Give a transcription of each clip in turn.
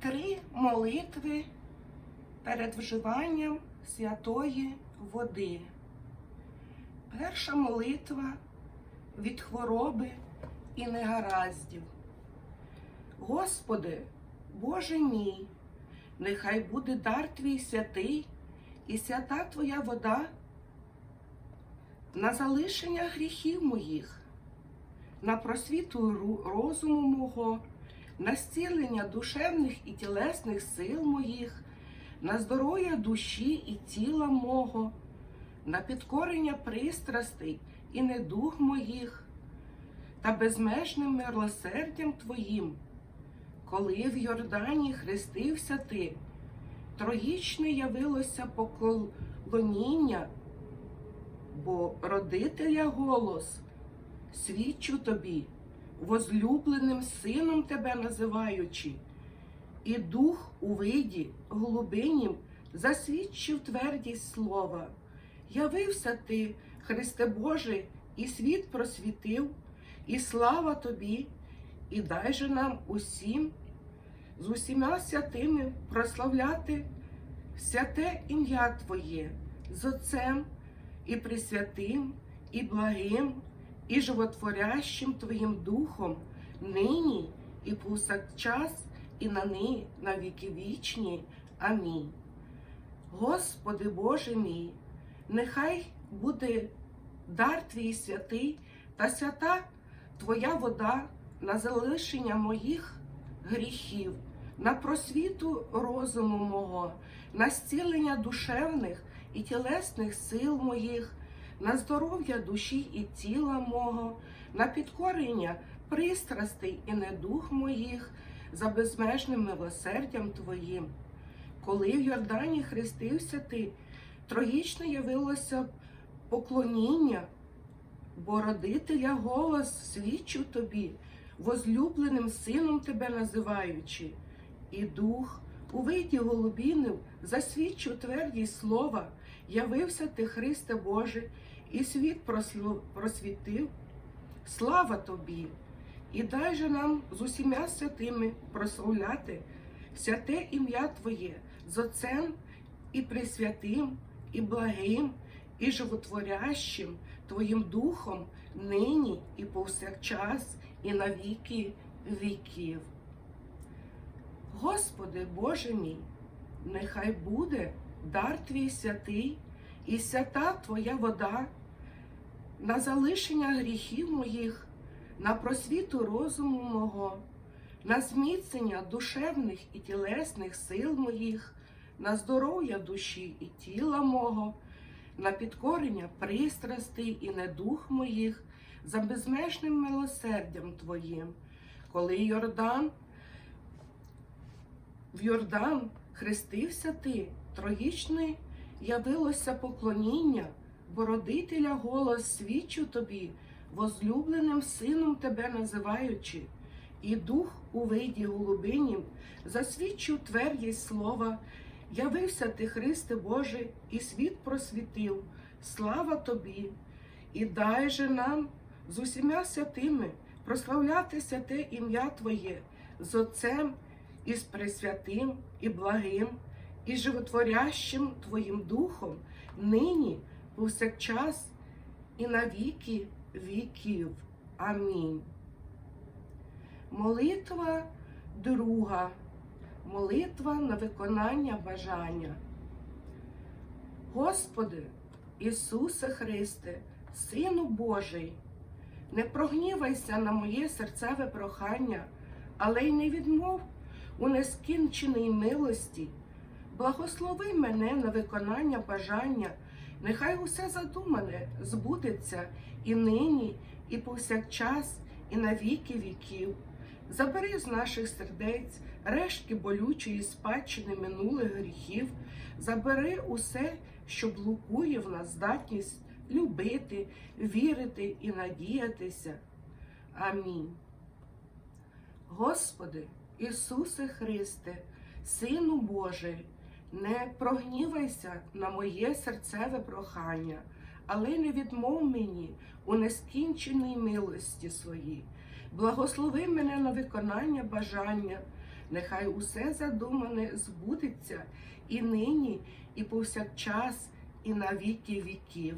Три молитви перед вживанням святої води. Перша молитва від хвороби і негараздів. Господи, Боже мій, нехай буде дар твій святий і свята Твоя вода на залишення гріхів моїх, на просвіту розуму мого, на зцілення душевних і тілесних сил моїх, на здоров'я душі і тіла мого, на підкорення пристрастей і недуг моїх, та безмежним милосердям Твоїм, коли в Йордані хрестився ти, троїчне явилося поклоніння, бо родителя голос, свідчу тобі, возлюбленим сином тебе називаючи, і дух у виді голубинім засвідчив твердість слова. Явився ти, Христе Божий, і світ просвітив, і слава тобі, і дай же нам усім з усіма святими прославляти святе ім'я Твоє з Отцем і Пресвятим, і благим, і животворящим Твоїм Духом, нині і повсякчас, і на ни, на віки вічні. Амінь. Господи Боже мій, нехай буде дар Твій святий та свята Твоя вода на залишення моїх гріхів, на просвіту розуму мого, на зцілення душевних і тілесних сил моїх, на здоров'я душі і тіла мого, на підкорення пристрастей і недух моїх, за безмежним милосердям Твоїм. Коли в Йордані хрестився ти, трагічно явилося поклоніння, бо родителя голос свідчив тобі, возлюбленим сином тебе називаючи, і дух у виді голубінив засвідчив твердість слова, явився ти, Христе Боже, і світ просвітив. Слава тобі! І дай же нам з усіма святими прославляти святе ім'я Твоє з Отцем і Пресвятим, і благим, і животворящим Твоїм Духом нині і повсякчас, і на віки віків. Господи Боже мій, нехай буде дар Твій святий і свята Твоя вода на залишення гріхів моїх, на просвіту розуму мого, на зміцнення душевних і тілесних сил моїх, на здоров'я душі і тіла мого, на підкорення пристрастей і недух моїх, за безмежним милосердям Твоїм, коли Йордан в Йордан хрестився ти, троїчне явилося поклоніння, бо родителя голос свідчив тобі, возлюбленим сином тебе називаючи, і дух у виді голубинім засвідчив твердість слова, явився ти, Христе Боже, і світ просвітив, слава тобі, і дай же нам з усіма святими прославляти святе ім'я Твоє з Отцем і з Пресвятим, і благим, і животворящим Твоїм Духом, нині, повсякчас, і на віки віків. Амінь. Молитва друга. Молитва на виконання бажання. Господи, Ісусе Христе, Сину Божий, не прогнівайся на моє серцеве прохання, але й не відмов у нескінченій милості. Благослови мене на виконання бажання, нехай усе задумане збудеться і нині, і повсякчас, і на віки віків. Забери з наших сердець рештки болючої спадщини минулих гріхів, забери усе, що блокує в нас здатність любити, вірити і надіятися. Амінь. Господи, Ісусе Христе, Сину Божий, не прогнівайся на моє серцеве прохання, але не відмов мені у нескінченій милості своїй. Благослови мене на виконання бажання, нехай усе задумане збудеться і нині, і повсякчас, і на віки віків.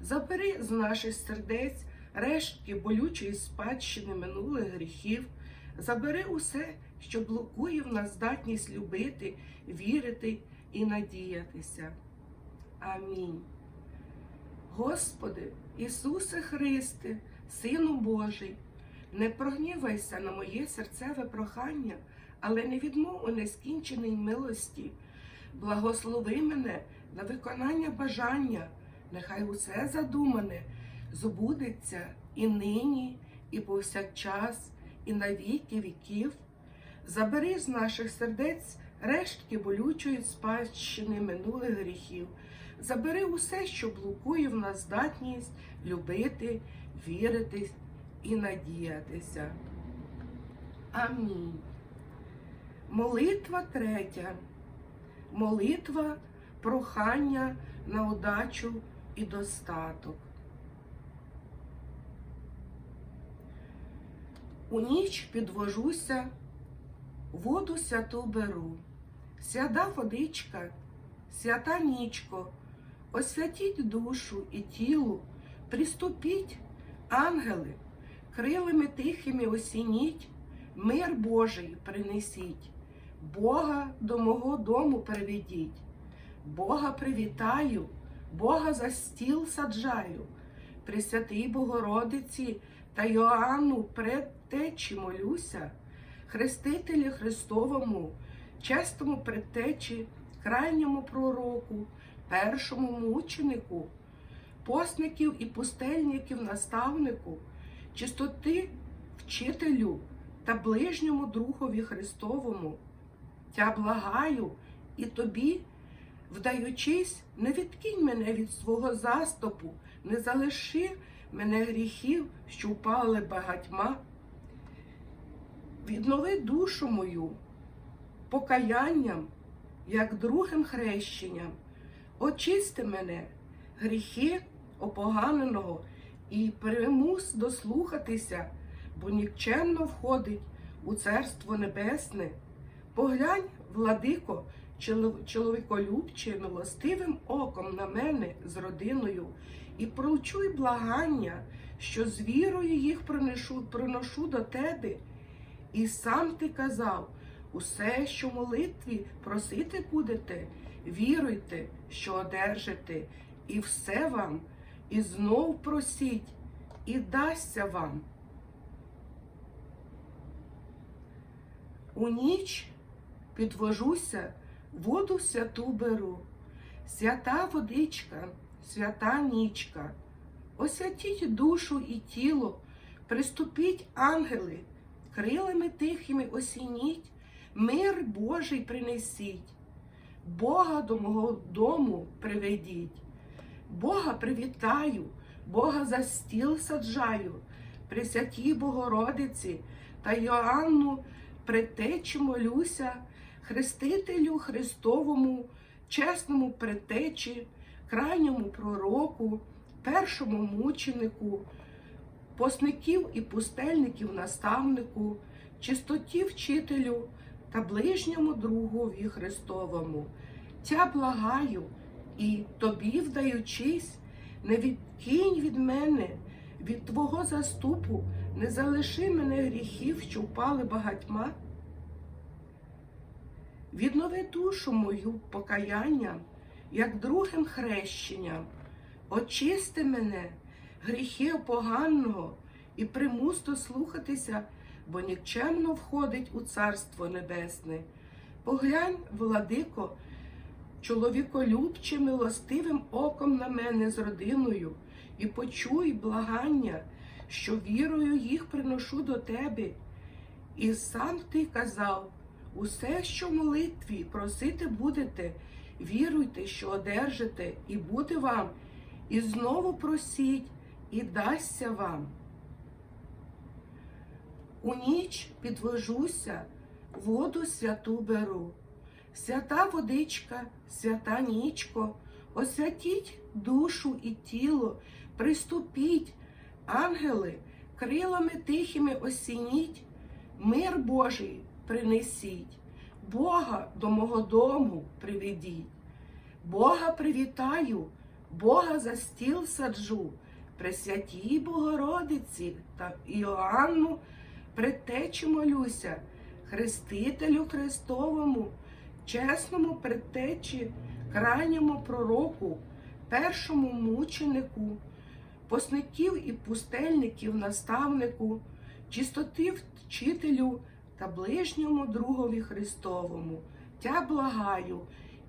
Забери з наших сердець рештки болючої спадщини минулих гріхів, забери усе, що блокує в нас здатність любити, вірити і надіятися. Амінь. Господи, Ісусе Христе, Сину Божий, не прогнівайся на моє серцеве прохання, але не відмов у нескінченій милості. Благослови мене на виконання бажання, нехай усе задумане збудеться і нині, і повсякчас, і на віки віків. Забери з наших сердець рештки болючої спадщини минулих гріхів. Забери усе, що блокує в нас здатність любити, вірити і надіятися. Амінь. Молитва третя. Молитва прохання на удачу і достаток. У ніч підвожуся, воду святу беру. Свята водичка, свята нічко, освятіть душу і тіло, приступіть, ангели, крилами тихими осініть, мир Божий принесіть, Бога до мого дому приведіть, Бога привітаю, Бога за стіл саджаю, Пресвятий Богородиці та Йоанну предтечі молюся, Хрестителі Христовому, чесному предтечі, крайньому пророку, першому мученику, постників і пустельників наставнику, чистоти вчителю та ближньому другові Христовому. Тя благаю і тобі, вдаючись, не відкинь мене від свого заступу, не залиши мене гріхів, що впали багатьма. Віднови душу мою покаянням, як другим хрещенням, очисти мене, гріхи опоганеного і примус дослухатися, бо нікчемно входить у Царство Небесне. Поглянь, владико, чоловіколюбче, милостивим оком на мене з родиною, і прочуй благання, що з вірою їх приношу, приношу до тебе. І сам ти казав, усе, що молитві просити будете, віруйте, що одержите, і все вам, і знов просіть, і дасться вам. У ніч підвожуся, воду святу беру, свята водичка, свята нічка, освятіть душу і тіло, приступіть ангели, крилами тихими осініть, мир Божий принесіть, Бога до мого дому приведіть, Бога привітаю, Бога за стіл саджаю, Пресвятій Богородиці та Йоанну предтечі молюся, Хрестителю Христовому, чесному предтечі, крайньому пророку, першому мученику, посників і пустельників наставнику, чистоті вчителю та ближньому другові Христовому. Тя благаю і тобі вдаючись, не відкинь від мене, від Твого заступу, не залиши мене гріхів, що впали багатьма. Віднови душу мою покаянням, як другим хрещенням, очисти мене, гріхи поганого і примус дослухатися, бо нікчемно входить у Царство Небесне. Поглянь, владико, чоловіколюбче милостивим оком на мене з родиною, і почуй благання, що вірою їх приношу до тебе. І сам ти казав, усе, що в молитві просити будете, віруйте, що одержите, і буде вам, і знову просіть, і дасться вам. У ніч підвожуся, воду святу беру. Свята водичка, свята нічко, освятіть душу і тіло, приступіть, ангели, крилами тихими осініть, мир Божий принесіть, Бога до мого дому приведіть. Бога привітаю, Бога за стіл саджу, Пресвятій Богородиці та Іоанну предтечі молюся, Хрестителю Христовому, чесному предтечі, крайньому пророку, першому мученику, посників і пустельників наставнику, чистоти вчителю та ближньому другові Христовому. Тя благаю,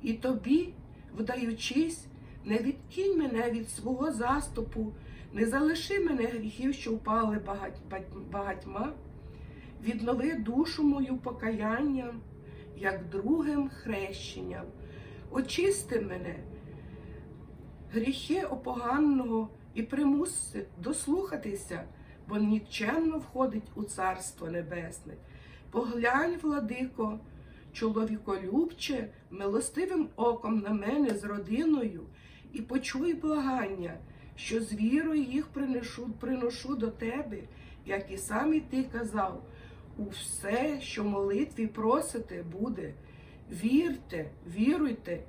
і тобі, вдаючись, не відкинь мене від свого заступу, не залиши мене гріхів, що впали багатьма, віднови душу мою покаянням, як другим хрещенням. Очисти мене, гріхи опоганного і примуси дослухатися, бо нікчемно входить у Царство Небесне. Поглянь, владико, чоловіколюбче, милостивим оком на мене з родиною, і почуй благання, що з вірою їх приношу, приношу до тебе, як і сам і ти казав, у все, що молитві просите, буде. Вірте, віруйте,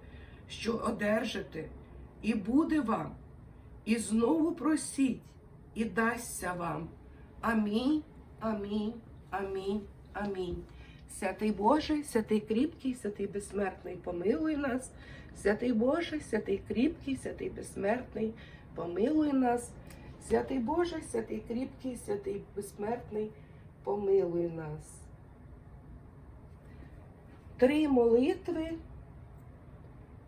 що одержите, і буде вам, і знову просіть, і дасться вам. Амінь, амінь, амінь, амінь. Святий Боже, святий кріпкий, святий безсмертний, помилуй нас. Святий Боже, святий кріпкий, святий безсмертний, помилуй нас. Святий Боже, святий кріпкий, святий безсмертний, помилуй нас. Три молитви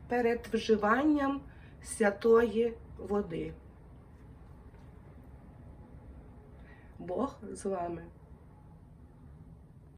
перед вживанням святої води. Бог з вами.